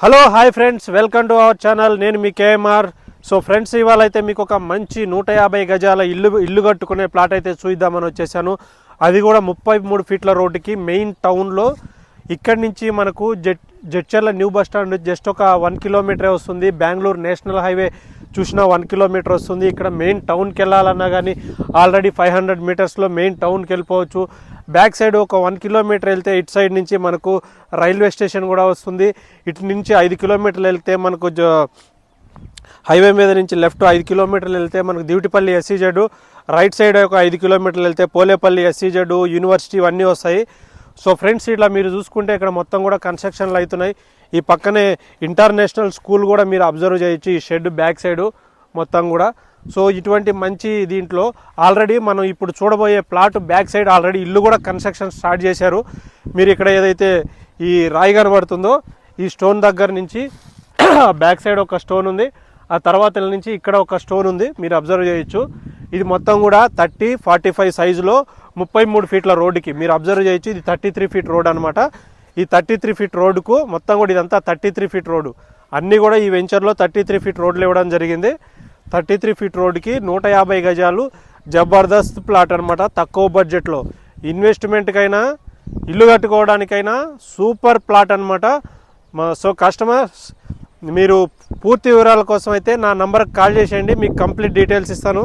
Hello hi friends welcome to our channel నేను మీ KMR. So friends ఇవాళ అయితే మీకు ఒక మంచి నూట యాభై గజాల ఇల్లు ఇల్లు కట్టుకునే ప్లాట్ అయితే చూద్దామని వచ్చేసాను. అది కూడా ముప్పై మూడు ఫీట్ల రోడ్డుకి మెయిన్ టౌన్లో. ఇక్కడి నుంచి మనకు jet Jadcherla new bus stand just ఒక వన్ కిలోమీటరే వస్తుంది. బెంగళూరు నేషనల్ హైవే చూసినా వన్ కిలోమీటర్ వస్తుంది. ఇక్కడ మెయిన్ టౌన్కి వెళ్ళాలన్నా కానీ ఆల్రెడీ ఫైవ్ హండ్రెడ్ మీటర్స్లో మెయిన్ టౌన్కి వెళ్ళిపోవచ్చు బ్యాక్ సైడ్ ఒక వన్ కిలోమీటర్ వెళ్తే ఇటు సైడ్ నుంచి మనకు రైల్వే స్టేషన్ కూడా వస్తుంది. ఇటు నుంచి ఐదు కిలోమీటర్లు వెళ్తే మనకు జ- హైవే మీద నుంచి లెఫ్ట్ ఐదు కిలోమీటర్లు వెళ్తే మనకు దివిటిపల్లి ఎస్సీజెడ్ రైట్ సైడ్ ఒక ఐదు కిలోమీటర్లు వెళ్తే పోలేపల్లి ఎస్సీజెడ్ యూనివర్సిటీ ఇవన్నీ వస్తాయి. సో ఫ్రెండ్స్ ఇట్లా మీరు చూసుకుంటే ఇక్కడ మొత్తం కూడా కన్స్ట్రక్షన్లు అవుతున్నాయి. ఈ పక్కనే ఇంటర్నేషనల్ స్కూల్ కూడా మీరు అబ్జర్వ్ చేయొచ్చు ఈ షెడ్ బ్యాక్ సైడ్ మొత్తం కూడా. సో ఇటువంటి మంచి దీంట్లో ఆల్రెడీ మనం ఇప్పుడు చూడబోయే ప్లాట్ బ్యాక్ సైడ్ ఆల్రెడీ ఇల్లు కూడా కన్స్ట్రక్షన్ స్టార్ట్ చేశారు. మీరు ఇక్కడ ఏదైతే ఈ రాయి కనబడుతుందో ఈ స్టోన్ దగ్గర నుంచి బ్యాక్ సైడ్ ఒక స్టోన్ ఉంది. ఆ తర్వాత నుంచి ఇక్కడ ఒక స్టోన్ ఉంది. మీరు అబ్జర్వ్ చేయొచ్చు. ఇది మొత్తం కూడా థర్టీ ఫార్టీ ఫైవ్ సైజులో ముప్పై మూడు ఫీట్ల రోడ్డుకి. మీరు అబ్జర్వ్ చేయొచ్చు. ఇది థర్టీ త్రీ ఫీట్ రోడ్ అనమాట ఈ థర్టీ త్రీ ఫీట్ రోడ్డుకు మొత్తం కూడా ఇదంతా థర్టీ త్రీ ఫీట్ రోడ్డు. అన్నీ కూడా ఈ వెంచర్లో థర్టీ త్రీ ఫీట్ రోడ్లు ఇవ్వడం జరిగింది. థర్టీ త్రీ ఫీట్ రోడ్డుకి నూట యాభై గజాలు జబర్దస్త్ ప్లాట్ అనమాట తక్కువ బడ్జెట్లో ఇన్వెస్ట్మెంట్కైనా ఇల్లు కట్టుకోవడానికైనా సూపర్ ప్లాట్ అనమాట సో కస్టమర్స్ మీరు పూర్తి వివరాల కోసం అయితే నా నంబర్కి కాల్ చేసేయండి మీకు కంప్లీట్ డీటెయిల్స్ ఇస్తాను.